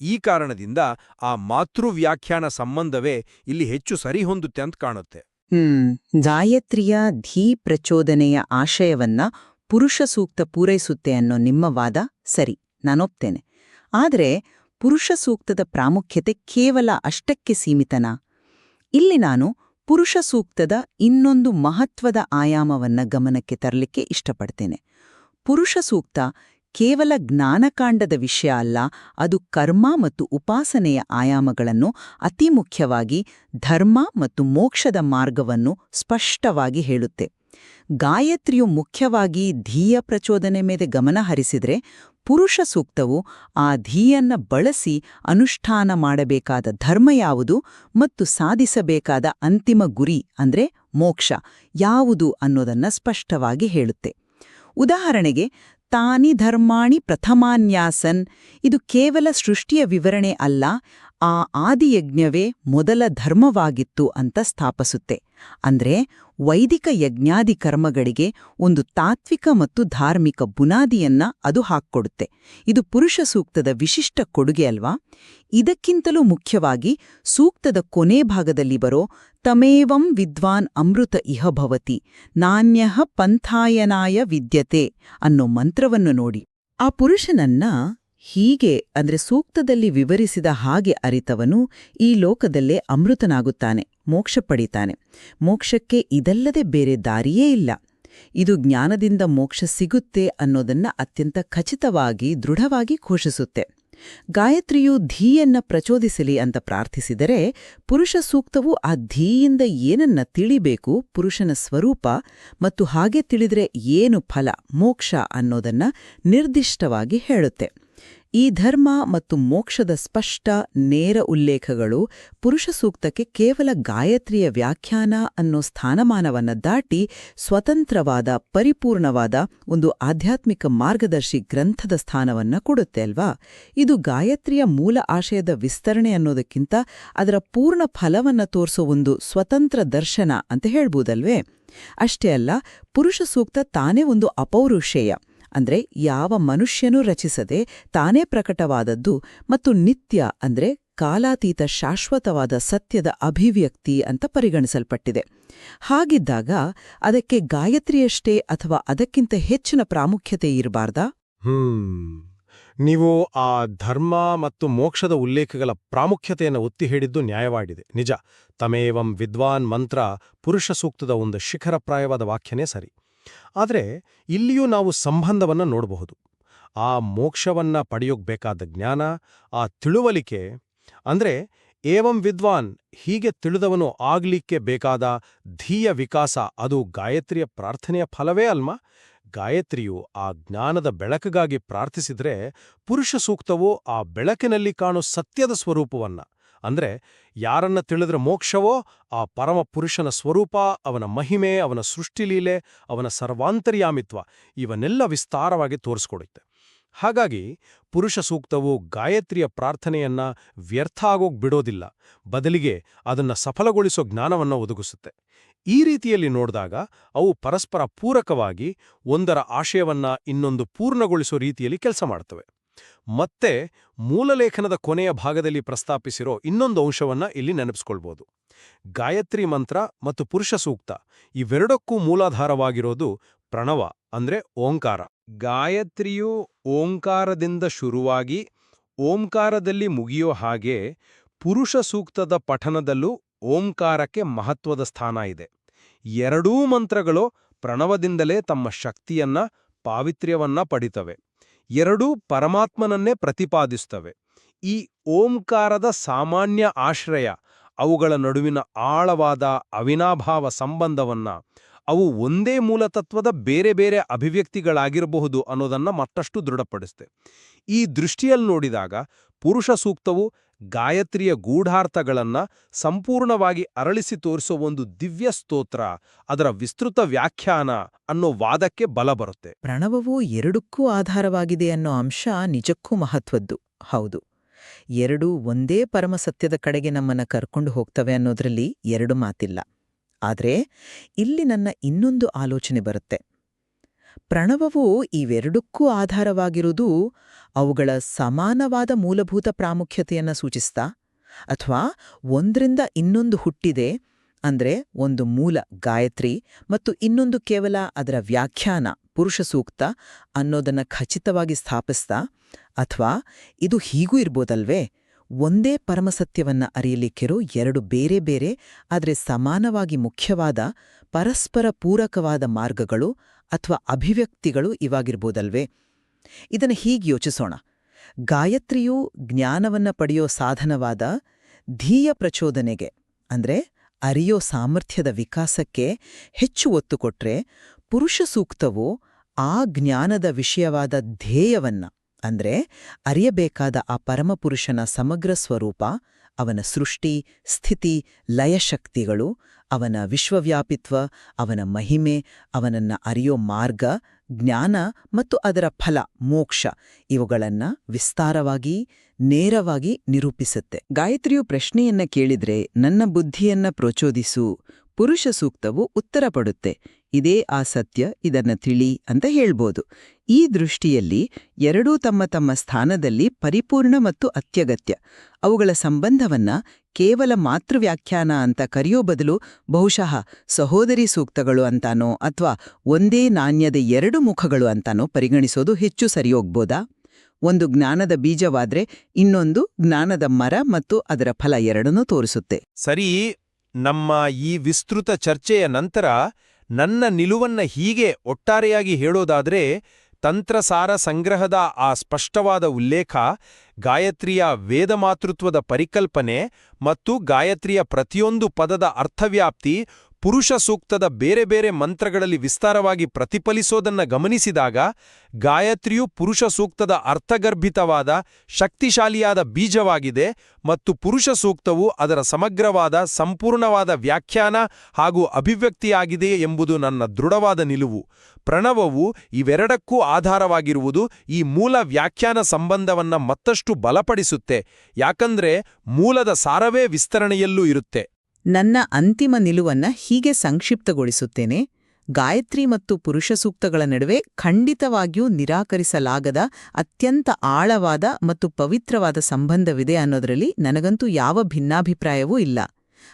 ಈ ಕಾರಣದಿಂದ ಆ ಮಾತೃವ್ಯಾಖ್ಯಾನ ಸಂಬಂಧವೇ ಇಲ್ಲಿ ಹೆಚ್ಚು ಸರಿಹೊಂದುತ್ತೆ ಅಂತ ಕಾಣುತ್ತೆ. ಹ್ಮ್. ಗಾಯತ್ರಿಯ ಧೀ ಪ್ರಚೋದನೆಯ ಆಶಯವನ್ನ ಪುರುಷ ಸೂಕ್ತ ಪೂರೈಸುತ್ತೆ ಅನ್ನೋ ನಿಮ್ಮ ವಾದ ಸರಿ. ನಾನೊಪ್ತೇನೆ. ಆದರೆ ಪುರುಷ ಸೂಕ್ತದ ಪ್ರಾಮುಖ್ಯತೆ ಕೇವಲ ಅಷ್ಟಕ್ಕೆ ಸೀಮಿತನ? ಇಲ್ಲಿ ನಾನು ಪುರುಷ ಸೂಕ್ತದ ಇನ್ನೊಂದು ಮಹತ್ವದ ಆಯಾಮವನ್ನ ಗಮನಕ್ಕೆ ತರಲಿಕ್ಕೆ ಇಷ್ಟಪಡ್ತೇನೆ. ಪುರುಷ ಸೂಕ್ತ ಕೇವಲ ಜ್ಞಾನಕಾಂಡದ ವಿಷಯ ಅಲ್ಲ, ಅದು ಕರ್ಮ ಮತ್ತು ಉಪಾಸನೆಯ ಆಯಾಮಗಳನ್ನು ಅತಿ ಮುಖ್ಯವಾಗಿ ಧರ್ಮ ಮತ್ತು ಮೋಕ್ಷದ ಮಾರ್ಗವನ್ನು ಸ್ಪಷ್ಟವಾಗಿ ಹೇಳುತ್ತೆ. ಗಾಯತ್ರಿಯು ಮುಖ್ಯವಾಗಿ ಧೀಯ ಪ್ರಚೋದನೆ ಮೇಲೆ ಗಮನ ಹರಿಸಿದರೆ ಪುರುಷ ಸೂಕ್ತವು ಆ ಧೀಯನ್ನ ಬಳಸಿ ಅನುಷ್ಠಾನ ಮಾಡಬೇಕಾದ ಧರ್ಮ ಯಾವುದು ಮತ್ತು ಸಾಧಿಸಬೇಕಾದ ಅಂತಿಮ ಗುರಿ ಅಂದ್ರೆ ಮೋಕ್ಷ ಯಾವುದು ಅನ್ನೋದನ್ನ ಸ್ಪಷ್ಟವಾಗಿ ಹೇಳುತ್ತೆ. ಉದಾಹರಣೆಗೆ, ತಾನಿ ಧರ್ಮಾಣಿ ಪ್ರಥಮಾನ್ಯಾಸನ್, ಇದು ಕೇವಲ ಸೃಷ್ಟಿಯ ವಿವರಣೆ ಅಲ್ಲ ಆ ಆದಿಯಜ್ಞವೇ ಮೊದಲ ಧರ್ಮವಾಗಿತ್ತು ಅಂತ ಸ್ಥಾಪಿಸುತ್ತೆ. ಅಂದ್ರೆ ವೈದಿಕ ಯಜ್ಞಾದಿ ಕರ್ಮಗಳಿಗೆ ಒಂದು ತಾತ್ವಿಕ ಮತ್ತು ಧಾರ್ಮಿಕ ಬುನಾದಿಯನ್ನ ಅದು ಹಾಕ್ಕೊಡುತ್ತೆ. ಇದು ಪುರುಷ ಸೂಕ್ತದ ವಿಶಿಷ್ಟ ಕೊಡುಗೆ ಅಲ್ವಾ? ಇದಕ್ಕಿಂತಲೂ ಮುಖ್ಯವಾಗಿ ಸೂಕ್ತದ ಕೊನೆ ಭಾಗದಲ್ಲಿ ಬರೋ ತಮೇವಂ ವಿದ್ವಾನ್ ಅಮೃತ ಇಹಭವತಿ ನಾಣ್ಯ ಪಂಥಾಯನಾಯ ವಿದ್ಯತೆ ಅನ್ನೋ ಮಂತ್ರವನ್ನು ನೋಡಿ. ಆ ಪುರುಷನನ್ನ ಹೀಗೆ ಅಂದ್ರೆ ಸೂಕ್ತದಲ್ಲಿ ವಿವರಿಸಿದ ಹಾಗೆ ಅರಿತವನು ಈ ಲೋಕದಲ್ಲೇ ಅಮೃತನಾಗುತ್ತಾನೆ, ಮೋಕ್ಷ ಪಡಿತಾನೆ. ಮೋಕ್ಷಕ್ಕೆ ಇದಲ್ಲದೆ ಬೇರೆ ದಾರಿಯೇ ಇಲ್ಲ. ಇದು ಜ್ಞಾನದಿಂದ ಮೋಕ್ಷ ಸಿಗುತ್ತೆ ಅನ್ನೋದನ್ನ ಅತ್ಯಂತ ಖಚಿತವಾಗಿ, ದೃಢವಾಗಿ ಘೋಷಿಸುತ್ತೆ. ಗಾಯತ್ರಿಯು ಧೀಯನ್ನ ಪ್ರಚೋದಿಸಲಿ ಅಂತ ಪ್ರಾರ್ಥಿಸಿದರೆ ಪುರುಷ ಸೂಕ್ತವು ಆ ಧೀಯಿಂದ ಏನನ್ನ ತಿಳಿಬೇಕು, ಪುರುಷನ ಸ್ವರೂಪ ಮತ್ತು ಹಾಗೆ ತಿಳಿದರೆ ಏನು ಫಲ, ಮೋಕ್ಷ ಅನ್ನೋದನ್ನ ನಿರ್ದಿಷ್ಟವಾಗಿ ಹೇಳುತ್ತೆ. ಈ ಧರ್ಮ ಮತ್ತು ಮೋಕ್ಷದ ಸ್ಪಷ್ಟ ನೇರ ಉಲ್ಲೇಖಗಳು ಪುರುಷ ಸೂಕ್ತಕ್ಕೆ ಕೇವಲ ಗಾಯತ್ರಿಯ ವ್ಯಾಖ್ಯಾನ ಅನ್ನೋ ಸ್ಥಾನಮಾನವನ್ನ ದಾಟಿ ಸ್ವತಂತ್ರವಾದ, ಪರಿಪೂರ್ಣವಾದ ಒಂದು ಆಧ್ಯಾತ್ಮಿಕ ಮಾರ್ಗದರ್ಶಿ ಗ್ರಂಥದ ಸ್ಥಾನವನ್ನ ಕೊಡುತ್ತೆ ಅಲ್ವಾ? ಇದು ಗಾಯತ್ರಿಯ ಮೂಲ ಆಶಯದ ವಿಸ್ತರಣೆ ಅನ್ನೋದಕ್ಕಿಂತ ಅದರ ಪೂರ್ಣ ಫಲವನ್ನ ತೋರಿಸೋ ಒಂದು ಸ್ವತಂತ್ರ ದರ್ಶನ ಅಂತ ಹೇಳ್ಬೋದಲ್ವೇ? ಅಷ್ಟೇ ಅಲ್ಲ, ಪುರುಷ ಸೂಕ್ತ ತಾನೇ ಒಂದು ಅಪೌರುಷೇಯ. ಅಂದ್ರೆ ಯಾವ ಮನುಷ್ಯನೂ ರಚಿಸದೆ ತಾನೇ ಪ್ರಕಟವಾದದ್ದು ಮತ್ತು ನಿತ್ಯ ಅಂದ್ರೆ ಕಾಲಾತೀತ ಶಾಶ್ವತವಾದ ಸತ್ಯದ ಅಭಿವ್ಯಕ್ತಿ ಅಂತ ಪರಿಗಣಿಸಲ್ಪಟ್ಟಿದೆ. ಹಾಗಿದ್ದಾಗ ಅದಕ್ಕೆ ಗಾಯತ್ರಿಯಷ್ಟೇ ಅಥವಾ ಅದಕ್ಕಿಂತ ಹೆಚ್ಚಿನ ಪ್ರಾಮುಖ್ಯತೆ ಇರಬಾರ್ದಾ? ನೀವು ಆ ಧರ್ಮ ಮತ್ತು ಮೋಕ್ಷದ ಉಲ್ಲೇಖಗಳ ಪ್ರಾಮುಖ್ಯತೆಯನ್ನು ಒತ್ತಿ ಹೇಳಿದ್ದು ನ್ಯಾಯವಾಗಿದೆ. ನಿಜ. ತಮೇವಂ ವಿದ್ವಾನ್ ಮಂತ್ರ ಪುರುಷ ಸೂಕ್ತದ ಒಂದು ಶಿಖರಪ್ರಾಯವಾದ ವಾಕ್ಯನೇ ಸರಿ. ಆದರೆ ಇಲ್ಲಿಯೂ ನಾವು ಸಂಬಂಧವನ್ನ ನೋಡಬಹುದು. ಆ ಮೋಕ್ಷವನ್ನ ಪಡೆಯೋಕ್ ಬೇಕಾದ ಜ್ಞಾನ, ಆ ತಿಳುವಳಿಕೆ, ಅಂದ್ರೆ ಏವಂ ವಿದ್ವಾನ್ ಹೀಗೆ ತಿಳಿದವನು ಆಗ್ಲಿಕ್ಕೆ ಬೇಕಾದ ಧೀಯ ವಿಕಾಸ ಅದು ಗಾಯತ್ರಿಯ ಪ್ರಾರ್ಥನೆಯ ಫಲವೇ ಅಲ್ಮ ಗಾಯತ್ರಿಯು ಆ ಜ್ಞಾನದ ಬೆಳಕಿಗಾಗಿ ಪ್ರಾರ್ಥಿಸಿದರೆ ಪುರುಷ ಸೂಕ್ತವು ಆ ಬೆಳಕಿನಲ್ಲಿ ಕಾಣೋ ಸತ್ಯದ ಸ್ವರೂಪವನ್ನ. ಅಂದ್ರೆ ಯಾರನ್ನ ತಿಳಿದ್ರೆ ಮೋಕ್ಷವೋ ಆ ಪರಮ ಪುರುಷನ ಸ್ವರೂಪ, ಅವನ ಮಹಿಮೆ, ಅವನ ಸೃಷ್ಟಿಲೀಲೆ ಅವನ ಸರ್ವಾಂತರ್ಯಾಮಿತ್ವ ಇವನ್ನೆಲ್ಲ ವಿಸ್ತಾರವಾಗಿ ತೋರಿಸ್ಕೊಡುತ್ತೆ. ಹಾಗಾಗಿ ಪುರುಷ ಸೂಕ್ತವು ಗಾಯತ್ರಿಯ ಪ್ರಾರ್ಥನೆಯನ್ನ ವ್ಯರ್ಥ ಆಗೋಗ್ ಬಿಡೋದಿಲ್ಲ. ಬದಲಿಗೆ ಅದನ್ನ ಸಫಲಗೊಳಿಸೋ ಜ್ಞಾನವನ್ನ ಒದಗಿಸುತ್ತೆ. ಈ ರೀತಿಯಲ್ಲಿ ನೋಡಿದಾಗ ಅವು ಪರಸ್ಪರ ಪೂರಕವಾಗಿ ಒಂದರ ಆಶಯವನ್ನ ಇನ್ನೊಂದು ಪೂರ್ಣಗೊಳಿಸೋ ರೀತಿಯಲ್ಲಿ ಕೆಲಸ ಮಾಡ್ತವೆ. ಮತ್ತೆ ಮೂಲಲೇಖನದ ಕೊನೆಯ ಭಾಗದಲ್ಲಿ ಪ್ರಸ್ತಾಪಿಸಿರೋ ಇನ್ನೊಂದು ಅಂಶವನ್ನ ಇಲ್ಲಿ ನೆನಪಿಸ್ಕೊಳ್ಬೋದು. ಗಾಯತ್ರಿ ಮಂತ್ರ ಮತ್ತು ಪುರುಷ ಸೂಕ್ತ ಇವೆರಡಕ್ಕೂ ಮೂಲಾಧಾರವಾಗಿರೋದು ಪ್ರಣವ ಅಂದ್ರೆ ಓಂಕಾರ. ಗಾಯತ್ರಿಯು ಓಂಕಾರದಿಂದ ಶುರುವಾಗಿ ಓಂಕಾರದಲ್ಲಿ ಮುಗಿಯೋ ಹಾಗೆ ಪುರುಷ ಸೂಕ್ತದ ಪಠನದಲ್ಲೂ ಓಂಕಾರಕ್ಕೆ ಮಹತ್ವದ ಸ್ಥಾನ ಇದೆ. ಎರಡೂ ಮಂತ್ರಗಳು ಪ್ರಣವದಿಂದಲೇ ತಮ್ಮ ಶಕ್ತಿಯನ್ನ, ಪಾವಿತ್ರ್ಯವನ್ನ ಪಡಿತವೆ. ಎರಡೂ ಪರಮಾತ್ಮನನ್ನೇ ಪ್ರತಿಪಾದಿಸ್ತವೆ ಈ ಓಂಕಾರದ ಸಾಮಾನ್ಯ ಆಶ್ರಯ ಅವುಗಳ ನಡುವಿನ ಆಳವಾದ ಅವಿನಾಭಾವ ಸಂಬಂಧವನ್ನ ಅವು ಒಂದೇ ಮೂಲತತ್ವದ ಬೇರೆ ಬೇರೆ ಅಭಿವ್ಯಕ್ತಿಗಳಾಗಿರಬಹುದು ಅನ್ನೋದನ್ನ ಮತ್ತಷ್ಟು ದೃಢಪಡಿಸುತ್ತೆ ಈ ದೃಷ್ಟಿಯಲ್ಲಿ ನೋಡಿದಾಗ ಪುರುಷ ಸೂಕ್ತವು ಗಾಯತ್ರಿಯ ಗೂಢಾರ್ಥಗಳನ್ನ ಸಂಪೂರ್ಣವಾಗಿ ಅರಳಿಸಿ ತೋರಿಸೋ ಒಂದು ದಿವ್ಯ ಸ್ತೋತ್ರ, ಅದರ ವಿಸ್ತೃತ ವ್ಯಾಖ್ಯಾನ ಅನ್ನೋ ವಾದಕ್ಕೆ ಬಲ ಬರುತ್ತೆ. ಪ್ರಣವವು ಎರಡಕ್ಕೂ ಆಧಾರವಾಗಿದೆ ಅನ್ನೋ ಅಂಶ ನಿಜಕ್ಕೂ ಮಹತ್ವದ್ದು. ಹೌದು. ಎರಡೂ ಒಂದೇ ಪರಮಸತ್ಯದ ಕಡೆಗೆ ನಮ್ಮನ್ನ ಕರ್ಕೊಂಡು ಹೋಗ್ತವೆ ಅನ್ನೋದ್ರಲ್ಲಿ ಎರಡು ಮಾತಿಲ್ಲ. ಆದ್ರೆ ಇಲ್ಲಿ ನನ್ನ ಇನ್ನೊಂದು ಆಲೋಚನೆ ಬರುತ್ತೆ. ಪ್ರಣವವು ಇವೆರಡಕ್ಕೂ ಆಧಾರವಾಗಿರುವುದು ಅವುಗಳ ಸಮಾನವಾದ ಮೂಲಭೂತ ಪ್ರಾಮುಖ್ಯತೆಯನ್ನು ಸೂಚಿಸ್ತಾ, ಅಥವಾ ಒಂದರಿಂದ ಇನ್ನೊಂದು ಹುಟ್ಟಿದೆ ಅಂದ್ರೆ ಒಂದು ಮೂಲ ಗಾಯತ್ರಿ ಮತ್ತು ಇನ್ನೊಂದು ಕೇವಲ ಅದರ ವ್ಯಾಖ್ಯಾನ ಪುರುಷ ಸೂಕ್ತ ಅನ್ನೋದನ್ನ ಖಚಿತವಾಗಿ ಸ್ಥಾಪಿಸ್ತಾ, ಅಥವಾ ಇದು ಹೀಗೂ ಇರ್ಬೋದಲ್ವೇ? ಒಂದೇ ಪರಮಸತ್ಯವನ್ನ ಅರಿಯಲಿಕ್ಕಿರೋ ಎರಡು ಬೇರೆ ಬೇರೆ, ಆದರೆ ಸಮಾನವಾಗಿ ಮುಖ್ಯವಾದ ಪರಸ್ಪರ ಪೂರಕವಾದ ಮಾರ್ಗಗಳು ಅಥವಾ ಅಭಿವ್ಯಕ್ತಿಗಳು ಇವಾಗಿರ್ಬೋದಲ್ವೇ? ಇದನ್ನು ಹೀಗೆ ಯೋಚಿಸೋಣ. ಗಾಯತ್ರಿಯು ಜ್ಞಾನವನ್ನ ಪಡೆಯೋ ಸಾಧನವಾದ ಧೀಯ ಪ್ರಚೋದನೆಗೆ, ಅಂದ್ರೆ ಅರಿಯೋ ಸಾಮರ್ಥ್ಯದ ವಿಕಾಸಕ್ಕೆ ಹೆಚ್ಚು ಒತ್ತು ಕೊಟ್ರೆ, ಪುರುಷ ಸೂಕ್ತವು ಆ ಜ್ಞಾನದ ವಿಷಯವಾದ ಧ್ಯೇಯವನ್ನ ಅಂದ್ರೆ ಅರಿಯಬೇಕಾದ ಆ ಪರಮಪುರುಷನ ಸಮಗ್ರ ಸ್ವರೂಪ, ಅವನ ಸೃಷ್ಟಿ, ಸ್ಥಿತಿ, ಲಯಶಕ್ತಿಗಳು, ಅವನ ವಿಶ್ವವ್ಯಾಪಿತ್ವ, ಅವನ ಮಹಿಮೆ, ಅವನನ್ನ ಅರಿಯೋ ಮಾರ್ಗ, ಜ್ಞಾನ ಮತ್ತು ಅದರ ಫಲ, ಮೋಕ್ಷ ಇವುಗಳನ್ನ ವಿಸ್ತಾರವಾಗಿ, ನೇರವಾಗಿ ನಿರೂಪಿಸುತ್ತೆ. ಗಾಯತ್ರಿಯು ಪ್ರಶ್ನೆಯನ್ನ ಕೇಳಿದ್ರೆ ನನ್ನ ಬುದ್ಧಿಯನ್ನ ಪ್ರಚೋದಿಸು, ಪುರುಷ ಸೂಕ್ತವು ಉತ್ತರ ಪಡುತ್ತೆ. ಇದೇ ಆ ಸತ್ಯ, ಇದನ್ನ ತಿಳಿ ಅಂತ ಹೇಳ್ಬೋದು. ಈ ದೃಷ್ಟಿಯಲ್ಲಿ ಎರಡೂ ತಮ್ಮ ತಮ್ಮ ಸ್ಥಾನದಲ್ಲಿ ಪರಿಪೂರ್ಣ ಮತ್ತು ಅತ್ಯಗತ್ಯ. ಅವುಗಳ ಸಂಬಂಧವನ್ನ ಕೇವಲ ಮಾತೃವ್ಯಾಖ್ಯಾನ ಅಂತ ಕರೆಯೋ ಬದಲು ಬಹುಶಃ ಸಹೋದರಿ ಸೂಕ್ತಗಳು ಅಂತಾನೋ ಅಥವಾ ಒಂದೇ ನಾಣ್ಯದ ಎರಡು ಮುಖಗಳು ಅಂತಾನೋ ಪರಿಗಣಿಸೋದು ಹೆಚ್ಚು ಸರಿಯೋಗ್ಬೋದಾ ಒಂದು ಜ್ಞಾನದ ಬೀಜವಾದ್ರೆ ಇನ್ನೊಂದು ಜ್ಞಾನದ ಮರ ಮತ್ತು ಅದರ ಫಲ ಎರಡನ್ನೂ ತೋರಿಸುತ್ತೆ. ಸರಿ, ನಮ್ಮ ಈ ವಿಸ್ತೃತ ಚರ್ಚೆಯ ನಂತರ ನನ್ನ ನಿಲುವನ್ನ ಹೀಗೆ ಒಟ್ಟಾರೆಯಾಗಿ ಹೇಳೋದಾದ್ರೆ, ತಂತ್ರಸಾರ ಸಂಗ್ರಹದ ಆ ಸ್ಪಷ್ಟವಾದ ಉಲ್ಲೇಖ, ಗಾಯತ್ರಿಯ ವೇದಮಾತೃತ್ವದ ಪರಿಕಲ್ಪನೆ ಮತ್ತು ಗಾಯತ್ರಿಯ ಪ್ರತಿಯೊಂದು ಪದದ ಅರ್ಥವ್ಯಾಪ್ತಿ ಪುರುಷ ಸೂಕ್ತದ ಬೇರೆ ಬೇರೆ ಮಂತ್ರಗಳಲ್ಲಿ ವಿಸ್ತಾರವಾಗಿ ಪ್ರತಿಫಲಿಸೋದನ್ನ ಗಮನಿಸಿದಾಗ ಗಾಯತ್ರಿಯು ಪುರುಷ ಸೂಕ್ತದ ಅರ್ಥಗರ್ಭಿತವಾದ, ಶಕ್ತಿಶಾಲಿಯಾದ ಬೀಜವಾಗಿದೆ ಮತ್ತು ಪುರುಷ ಸೂಕ್ತವು ಅದರ ಸಮಗ್ರವಾದ, ಸಂಪೂರ್ಣವಾದ ವ್ಯಾಖ್ಯಾನ ಹಾಗೂ ಅಭಿವ್ಯಕ್ತಿಯಾಗಿದೆ ಎಂಬುದು ನನ್ನ ದೃಢವಾದ ನಿಲುವು. ಪ್ರಣವವು ಇವೆರಡಕ್ಕೂ ಆಧಾರವಾಗಿರುವುದು ಈ ಮೂಲ ವ್ಯಾಖ್ಯಾನ ಸಂಬಂಧವನ್ನ ಮತ್ತಷ್ಟು ಬಲಪಡಿಸುತ್ತೆ, ಯಾಕಂದ್ರೆ ಮೂಲದ ಸಾರವೇ ವಿಸ್ತರಣೆಯಲ್ಲೂ ಇರುತ್ತೆ. ನನ್ನ ಅಂತಿಮ ನಿಲುವನ್ನ ಹೀಗೆ ಸಂಕ್ಷಿಪ್ತಗೊಳಿಸುತ್ತೇನೆ. ಗಾಯತ್ರಿ ಮತ್ತು ಪುರುಷ ಸೂಕ್ತಗಳ ನಡುವೆ ಖಂಡಿತವಾಗಿಯೂ ನಿರಾಕರಿಸಲಾಗದ ಅತ್ಯಂತ ಆಳವಾದ ಮತ್ತು ಪವಿತ್ರವಾದ ಸಂಬಂಧವಿದೆ ಅನ್ನೋದರಲ್ಲಿ ನನಗಂತೂ ಯಾವ ಭಿನ್ನಾಭಿಪ್ರಾಯವೂ ಇಲ್ಲ.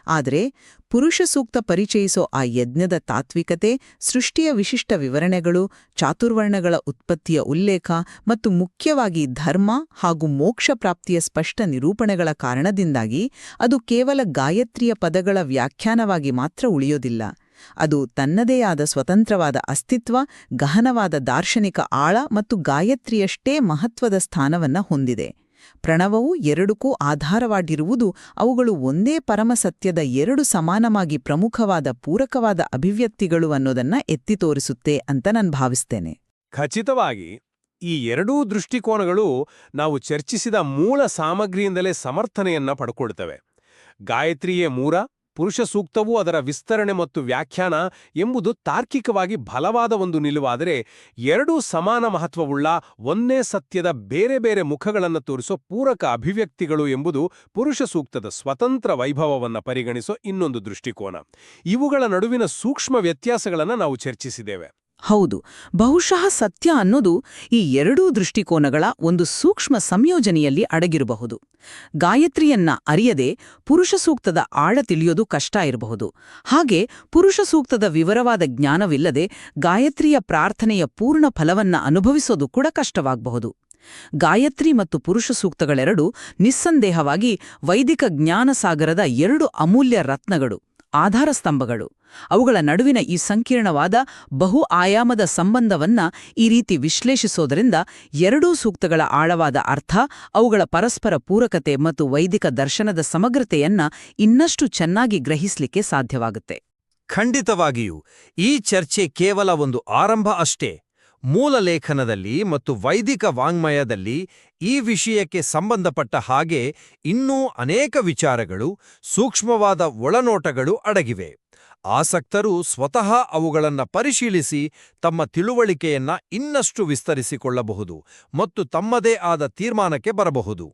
ಆದರೆ ಪುರುಷ ಸೂಕ್ತ ಪರಿಚಯಿಸೋ ಆ ಯಜ್ಞದ ತಾತ್ವಿಕತೆ, ಸೃಷ್ಟಿಯ ವಿಶಿಷ್ಟ ವಿವರಣೆಗಳು, ಚಾತುರ್ವರ್ಣಗಳ ಉತ್ಪತ್ತಿಯ ಉಲ್ಲೇಖ ಮತ್ತು ಮುಖ್ಯವಾಗಿ ಧರ್ಮ ಹಾಗೂ ಮೋಕ್ಷ ಪ್ರಾಪ್ತಿಯ ಸ್ಪಷ್ಟ ನಿರೂಪಣೆಗಳ ಕಾರಣದಿಂದಾಗಿ ಅದು ಕೇವಲ ಗಾಯತ್ರಿಯ ಪದಗಳ ವ್ಯಾಖ್ಯಾನವಾಗಿ ಮಾತ್ರ ಉಳಿಯೋದಿಲ್ಲ. ಅದು ತನ್ನದೇ ಆದ ಸ್ವತಂತ್ರವಾದ ಅಸ್ತಿತ್ವ, ಗಹನವಾದ ದಾರ್ಶನಿಕ ಆಳ ಮತ್ತು ಗಾಯತ್ರಿಯಷ್ಟೇ ಮಹತ್ವದ ಸ್ಥಾನವನ್ನ ಹೊಂದಿದೆ. ಪ್ರಣವವು ಎರಡಕ್ಕೂ ಆಧಾರವಾಗಿರುವುದು ಅವುಗಳು ಒಂದೇ ಪರಮಸತ್ಯದ ಎರಡು ಸಮಾನವಾಗಿ ಪ್ರಮುಖವಾದ ಪೂರಕವಾದ ಅಭಿವ್ಯಕ್ತಿಗಳು ಅನ್ನೋದನ್ನ ಎತ್ತಿ ತೋರಿಸುತ್ತೆ ಅಂತ ನಾನು ಭಾವಿಸ್ತೇನೆ. ಖಚಿತವಾಗಿ, ಈ ಎರಡೂ ದೃಷ್ಟಿಕೋನಗಳು ನಾವು ಚರ್ಚಿಸಿದ ಮೂಲ ಸಾಮಗ್ರಿಯಿಂದಲೇ ಸಮರ್ಥನೆಯನ್ನ ಪಡ್ಕೊಳ್ತವೆ. ಗಾಯತ್ರಿಯೇ ಮೂರ ಪುರುಷ ಸೂಕ್ತವೂ ಅದರ ವಿಸ್ತರಣೆ ಮತ್ತು ವ್ಯಾಖ್ಯಾನ ಎಂಬುದು ತಾರ್ಕಿಕವಾಗಿ ಬಲವಾದ ಒಂದು ನಿಲುವಾದರೆ ಎರಡೂ ಸಮಾನ ಮಹತ್ವವುಳ್ಳ ಒಂದೇ ಸತ್ಯದ ಬೇರೆ ಬೇರೆ ಮುಖಗಳನ್ನು ತೋರಿಸೋ ಪೂರಕ ಅಭಿವ್ಯಕ್ತಿಗಳು ಎಂಬುದು ಪುರುಷ ಸೂಕ್ತದ ಸ್ವತಂತ್ರ ವೈಭವವನ್ನು ಪರಿಗಣಿಸೋ ಇನ್ನೊಂದು ದೃಷ್ಟಿಕೋನ. ಇವುಗಳ ನಡುವಿನ ಸೂಕ್ಷ್ಮ ವ್ಯತ್ಯಾಸಗಳನ್ನು ನಾವು ಚರ್ಚಿಸಿದ್ದೇವೆ. ಹೌದು, ಬಹುಶಃ ಸತ್ಯ ಅನ್ನೋದು ಈ ಎರಡೂ ದೃಷ್ಟಿಕೋನಗಳ ಒಂದು ಸೂಕ್ಷ್ಮ ಸಂಯೋಜನೆಯಲ್ಲಿ ಅಡಗಿರಬಹುದು. ಗಾಯತ್ರಿಯನ್ನ ಅರಿಯದೆ ಪುರುಷ ಸೂಕ್ತದ ಆಳ ತಿಳಿಯೋದು ಕಷ್ಟ ಇರಬಹುದು. ಹಾಗೆ ಪುರುಷ ಸೂಕ್ತದ ವಿವರವಾದ ಜ್ಞಾನವಿಲ್ಲದೆ ಗಾಯತ್ರಿಯ ಪ್ರಾರ್ಥನೆಯ ಪೂರ್ಣ ಫಲವನ್ನ ಅನುಭವಿಸೋದು ಕೂಡ ಕಷ್ಟವಾಗಬಹುದು. ಗಾಯತ್ರಿ ಮತ್ತು ಪುರುಷ ಸೂಕ್ತಗಳೆರಡು ನಿಸ್ಸಂದೇಹವಾಗಿ ವೈದಿಕ ಜ್ಞಾನಸಾಗರದ ಎರಡು ಅಮೂಲ್ಯ ರತ್ನಗಳು. ಆಧಾರ ಸ್ತಂಭಗಳು. ಅವುಗಳ ನಡುವಿನ ಈ ಸಂಕೀರ್ಣವಾದ ಬಹು ಆಯಾಮದ ಸಂಬಂಧವನ್ನ ಈ ರೀತಿ ವಿಶ್ಲೇಷಿಸೋದರಿಂದ ಎರಡೂ ಸೂಕ್ತಗಳ ಆಳವಾದ ಅರ್ಥ, ಅವುಗಳ ಪರಸ್ಪರ ಪೂರಕತೆ ಮತ್ತು ವೈದಿಕ ದರ್ಶನದ ಸಮಗ್ರತೆಯನ್ನ ಇನ್ನಷ್ಟು ಚೆನ್ನಾಗಿ ಗ್ರಹಿಸಲಿಕ್ಕೆ ಸಾಧ್ಯವಾಗುತ್ತೆ. ಖಂಡಿತವಾಗಿಯೂ, ಈ ಚರ್ಚೆ ಕೇವಲ ಒಂದು ಆರಂಭ ಅಷ್ಟೇ. ಮೂಲ ಲೇಖನದಲ್ಲಿ ಮತ್ತು ವೈದಿಕ ವಾಂಗ್ಮಯದಲ್ಲಿ ಈ ವಿಷಯಕ್ಕೆ ಸಂಬಂಧಪಟ್ಟ ಹಾಗೆ ಇನ್ನೂ ಅನೇಕ ವಿಚಾರಗಳು, ಸೂಕ್ಷ್ಮವಾದ ಒಳನೋಟಗಳು ಅಡಗಿವೆ. ಆಸಕ್ತರು ಸ್ವತಃ ಅವುಗಳನ್ನು ಪರಿಶೀಲಿಸಿ ತಮ್ಮ ತಿಳುವಳಿಕೆಯನ್ನ ಇನ್ನಷ್ಟು ವಿಸ್ತರಿಸಿಕೊಳ್ಳಬಹುದು ಮತ್ತು ತಮ್ಮದೇ ಆದ ತೀರ್ಮಾನಕ್ಕೆ ಬರಬಹುದು.